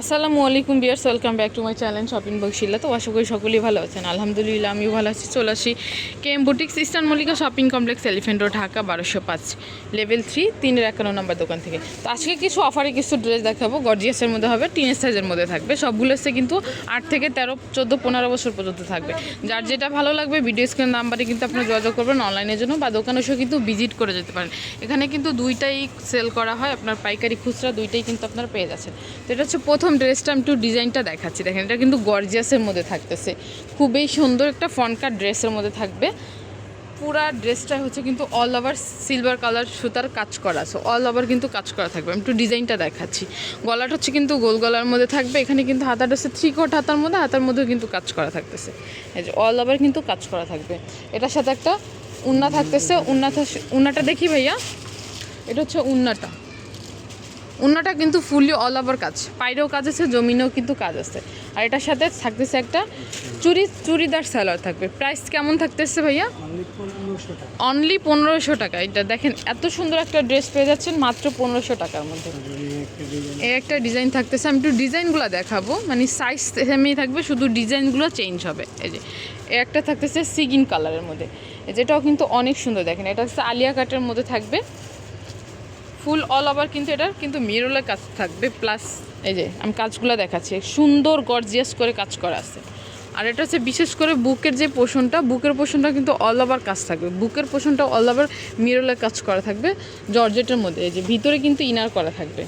আসসালামু আলাইকুম বিয়ার্স welcome back to my channel shopping বক্সিল্লা তো আশা করি সকলেই ভালো আছেন। আলহামদুলিল্লাহ, আমিও ভালো আছি। চলে আসি K M boutiques eastern Mallika shopping complex, elephant road, Dhaka, বারোশো পাঁচ, লেভেল থ্রি, তিনের একান্ন নম্বর দোকান থেকে। তো আজকে কিছু অফারে কিছু ড্রেস দেখাবো। গর্জিয়াসের মধ্যে হবে টিনের সাইজের মধ্যে থাকবে। সবগুলো হচ্ছে কিন্তু আট থেকে তেরো, চোদ্দ, পনেরো বছর পর্যন্ত থাকবে। যার যেটা ভালো লাগবে ভিডিও স্ক্রিন নাম্বারে কিন্তু আপনারা যোগাযোগ করবেন অনলাইনের জন্য বা দোকানে এসেও কিন্তু ভিজিট করে যেতে পারেন। এখানে কিন্তু দুইটাই সেল করা হয়। আপনার পাইকারি খুচরা দুইটাই কিন্তু আপনারা পেয়ে যাচ্ছেন। তো এটা হচ্ছে প্রথম ড্রেসটা আমি একটু ডিজাইনটা দেখাচ্ছি। দেখেন, এটা কিন্তু গর্জিয়াসের মধ্যে থাকতেছে। খুবই সুন্দর একটা ফনকার ড্রেসের মধ্যে থাকবে। পুরা ড্রেসটা হচ্ছে কিন্তু অল ওভার সিলভার কালার সুতার কাজ করা। আছে অল ওভার কিন্তু কাজ করা থাকবে। আমি একটু ডিজাইনটা দেখাচ্ছি। গলাটা হচ্ছে কিন্তু গোল গলার মধ্যে থাকবে। এখানে কিন্তু হাতাটা হচ্ছে থ্রি কোট হাতার মধ্যে, হাতার মধ্যেও কিন্তু কাজ করা থাকতেছে। এই যে অল ওভার কিন্তু কাজ করা থাকবে। এটার সাথে একটা উন্না থাকতেছে। উন্নাটা উন্নাটা দেখি ভাইয়া। এটা হচ্ছে উন্নাটা। উন্নাটা কিন্তু ফুললি অল ওভার কাজ। পাইরেও কাজ আছে, জমিনেও কিন্তু কাজ আছে। আর এটার সাথে থাকতেছে একটা চুরি, চুড়িদার স্যালোয়ার থাকবে। প্রাইস কেমন থাকতেছে ভাইয়া? অনলি পনেরোশো টাকা। এটা দেখেন, এত সুন্দর একটা ড্রেস পেয়ে যাচ্ছেন, মাত্র পনেরোশো টাকার মধ্যে। এই একটা ডিজাইন থাকতেছে। আমি একটু ডিজাইনগুলো দেখাবো। মানে সাইজ সেমই থাকবে, শুধু ডিজাইনগুলো চেঞ্জ হবে। এই যে একটা থাকতেছে সিগিন কালারের মধ্যে। যেটাও কিন্তু অনেক সুন্দর। দেখেন, এটা হচ্ছে আলিয়া কাটের মধ্যে থাকবে। ফুল অল ওভার কিন্তু এটার কিন্তু মিরলের কাজ থাকবে প্লাস এই যে আমি কাজগুলো দেখাচ্ছি সুন্দর গর্জিয়াস করে কাজ করা আছে। আর এটা হচ্ছে বিশেষ করে বুকের যে পোষণটা, বুকের পোষণটা কিন্তু অল ওভার কাজ থাকবে। বুকের পোষণটা অল ওভার মিরলের কাজ করা থাকবে, জর্জেটের মধ্যে, এই যে ভিতরে কিন্তু ইনার করা থাকবে।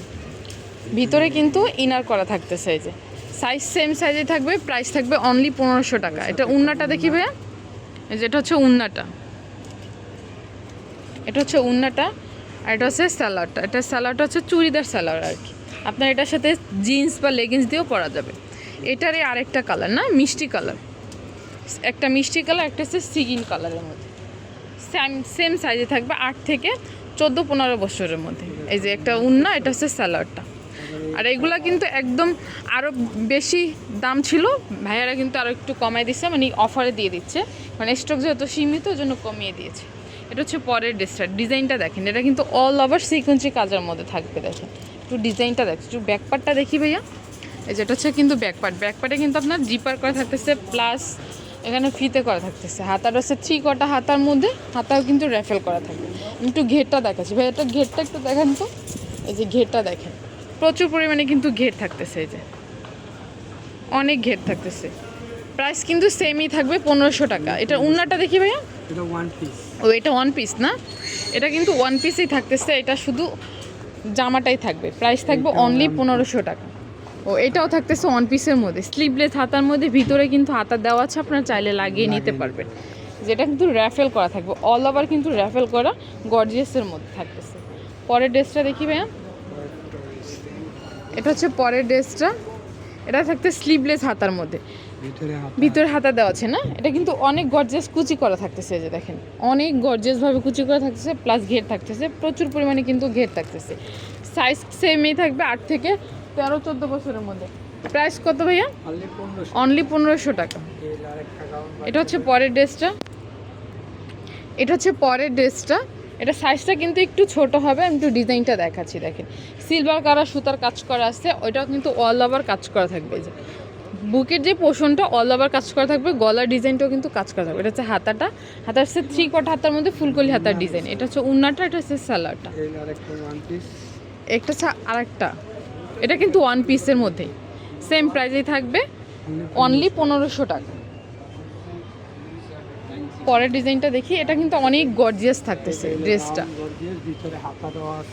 ভিতরে কিন্তু ইনার করা থাকতেছে, এই যে। সাইজ সেম সাইজে থাকবে প্রাইস থাকবে অনলি পনেরোশো টাকা। এটা উন্নাটা দেখি ভাইয়া? এই যে এটা হচ্ছে উন্নাটা। এটা হচ্ছে উন্নাটা। আর এটা হচ্ছে স্যালাডটা এটা স্যালাডটা হচ্ছে চুড়িদার স্যালাড আর কি। আপনার এটার সাথে জিন্স বা লেগিংস দিয়েও পরা যাবে। এটারই আরেকটা কালার না? মিষ্টি কালার একটা মিষ্টি কালার একটা হচ্ছে সিগিন কালারের মধ্যে। সেম সেম সাইজে থাকবে আট থেকে চোদ্দ, পনেরো বছরের মধ্যে। এই যে একটা উন্না, এটা হচ্ছে স্যালাডটা আর এগুলা কিন্তু একদম আরও বেশি দাম ছিল। ভাইয়ারা কিন্তু আরও একটু কমাই দিচ্ছে মানে অফারে দিয়ে দিচ্ছে। মানে স্টক যেহেতু সীমিত, ওই জন্য কমিয়ে দিয়েছে। এটা হচ্ছে পরের ড্রেসটা। ডিজাইনটা দেখেন, এটা কিন্তু অল ওভার সিকোয়েন্সি কাজের মধ্যে থাকবে, দেখেন। একটু ডিজাইনটা দেখ একটু ব্যাকপার্টটা দেখি ভাইয়া। এই যেটা হচ্ছে কিন্তু ব্যাকপার্ট ব্যাকপার্টে কিন্তু আপনার জিপার করা থাকতেছে প্লাস এখানে ফিতে করা থাকতেছে। হাতার হচ্ছে থ্রি কটা হাতার মধ্যে, হাতাও কিন্তু র্যাফেল করা থাকবে। একটু ঘেরটা দেখাচ্ছি। ভাই এটা ঘেরটা একটু দেখেন তো। এই যে ঘেরটা দেখেন, প্রচুর পরিমাণে কিন্তু ঘের থাকতেছে এই যে। অনেক ঘের থাকতেছে। প্রাইস কিন্তু সেমই থাকবে পনেরোশো টাকা। এটা উন্নাটা দেখি ভাইয়া। এটা ওয়ান পিস ও এটা ওয়ান পিস না? এটা কিন্তু ওয়ান পিসই থাকতেছে এটা শুধু জামাটাই থাকবে। প্রাইস থাকবে অনলি পনেরোশো টাকা। ও এটাও থাকতেছে ওয়ান পিসের মধ্যে। স্লিভলেস হাতার মধ্যে ভিতরে কিন্তু হাতা দেওয়া আছে আপনারা চাইলে লাগিয়ে নিতে পারবেন। যেটা কিন্তু র্যাফেল করা থাকবে। অল ওভার কিন্তু র্যাফেল করা গর্জিয়াসের মধ্যে থাকতেছে। পরের ড্রেসটা দেখি ভাইয়া। এটা হচ্ছে পরের ড্রেসটা। এটা থাকতে স্লিভলেস হাতার মধ্যে। ভিতরে হাতা। দেওয়া আছে না? এটা কিন্তু অনেক গর্জিয়াস কুচি করা থাকতেছে যে দেখেন। অনেক গর্জিয়াস ভাবে কুচি করা থাকতেছে প্লাস ঘের থাকতেছে প্রচুর পরিমাণে কিন্তু ঘের থাকতেছে। সাইজ সেমই থাকবে আট থেকে তেরো চোদ্দ বছরের মধ্যে। প্রাইস কত ভাইয়া? অনলি পনেরোশো। টাকা। এটা হচ্ছে পরের ড্রেসটা এটা হচ্ছে পরের ড্রেসটা এটা সাইজটা কিন্তু একটু ছোট হবে আমি একটু ডিজাইনটা দেখাচ্ছি দেখেন। সিলভার কালার সুতার কাজ করা আছে ওইটাও কিন্তু অল ওভার কাজ করা থাকবে যে। বুকের যে পোষণটা অল ওভার কাজ করা থাকবে গলার ডিজাইনটাও কিন্তু কাজ করা থাকবে। এটা হচ্ছে হাতাটা হাতার হচ্ছে থ্রি কট হাতার মধ্যে ফুলকলি হাতার ডিজাইন এটা হচ্ছে উন্নাটা এটা হচ্ছে সালাডটা ওয়ান পিস একটা হচ্ছে আরেকটা। এটা কিন্তু ওয়ান পিসের মধ্যেই। সেম প্রাইজেই থাকবে অনলি পনেরোশো টাকা। পরের ডিজাইনটা দেখি এটা কিন্তু অনেক গর্জিয়াস থাকতেছে ড্রেসটা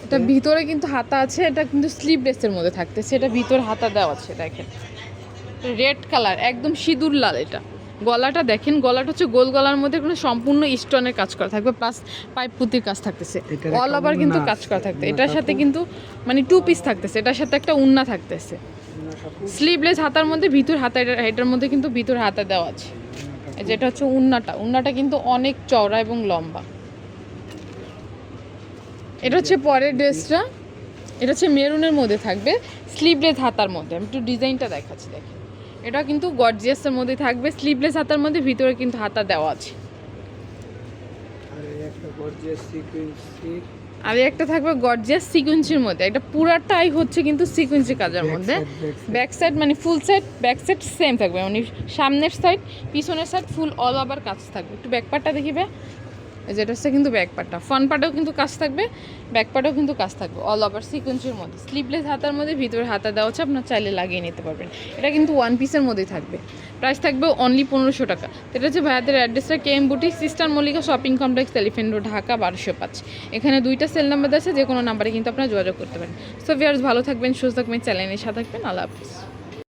এটা ভিতরে কিন্তু হাতা আছে এটা কিন্তু স্লিভ ড্রেসের মধ্যে থাকতেছে এটা ভিতরে হাতা দেওয়া আছে দেখেন। রেড কালার একদম সিঁদুর লাল এটা। গলাটা দেখেন গলাটা হচ্ছে গোল গলার মধ্যে কোনো সম্পূর্ণ স্টোনের কাজ করা থাকবে প্লাস পাইপ পুতির কাজ থাকতেছে। অল ওভার কিন্তু কাজ করা থাকতে এটার সাথে কিন্তু মানে টু পিস থাকতেছে এটার সাথে একটা উন্না থাকতেছে। স্লিভলেস হাতার মধ্যে ভিতর হাতা এটা- এটার মধ্যে কিন্তু ভিতর হাতা দেওয়া আছে। এই যেটা হচ্ছে উন্নাটা। উন্নাটা কিন্তু অনেক চওড়া এবং লম্বা। এটা হচ্ছে পরের ড্রেসটা। এটা হচ্ছে মেরুনের মধ্যে থাকবে স্লিভলেস হাতার মধ্যে। আমি একটু ডিজাইনটা দেখাচ্ছি, দেখেন। এটা কিন্তু গর্জিয়াসের মধ্যে থাকবে স্লিভলেস হাতার মধ্যে ভিতরে কিন্তু হাতা দেওয়া আছে। আর, একটা গর্জিয়াস আর একটা থাকবে গর্জিয়াস সিকুয়েন্সির মধ্যে। একটা পুরাটাই হচ্ছে কিন্তু সিকুয়েন্সি কাজের মধ্যে। ব্যাক সাইড মানে full side back side same থাকবে। মানে সামনের সাইড পিছনের সাইড ফুল অল ওভার কাজ থাকবে। একটু ব্যাক পার্টটা দেখিবে এই যেটা হচ্ছে কিন্তু ব্যাক পার্টটা ফ্রন্ট পার্টেও কিন্তু কাজ থাকবে ব্যাক পার্টেও কিন্তু কাজ থাকবে। অল ওভার সিকুয়েন্সের মধ্যে। স্লিপলেস হাতার মধ্যে ভিতরে হাতা দেওয়া হচ্ছে, আপনার চাইলে লাগিয়ে নিতে পারবেন। এটা কিন্তু ওয়ান পিসের মধ্যেই থাকবে। প্রাইস থাকবে অনলি পনেরোশো টাকা। এটা হচ্ছে ভাইয়াদের অ্যাড্রেসটা K M boutique sister Mallika shopping complex elephant road Dhaka বারোশো পাঁচ। এখানে দুইটা সেল নাম্বার আছে যে কোনো নাম্বারে কিন্তু আপনারা যোগাযোগ করতে পারেন। সো ভিয়ার্স ভালো থাকবেন, সুস্থ থাকবেন চ্যানেলের সাথে থাকবেন। আল্লাহ হাফিজ।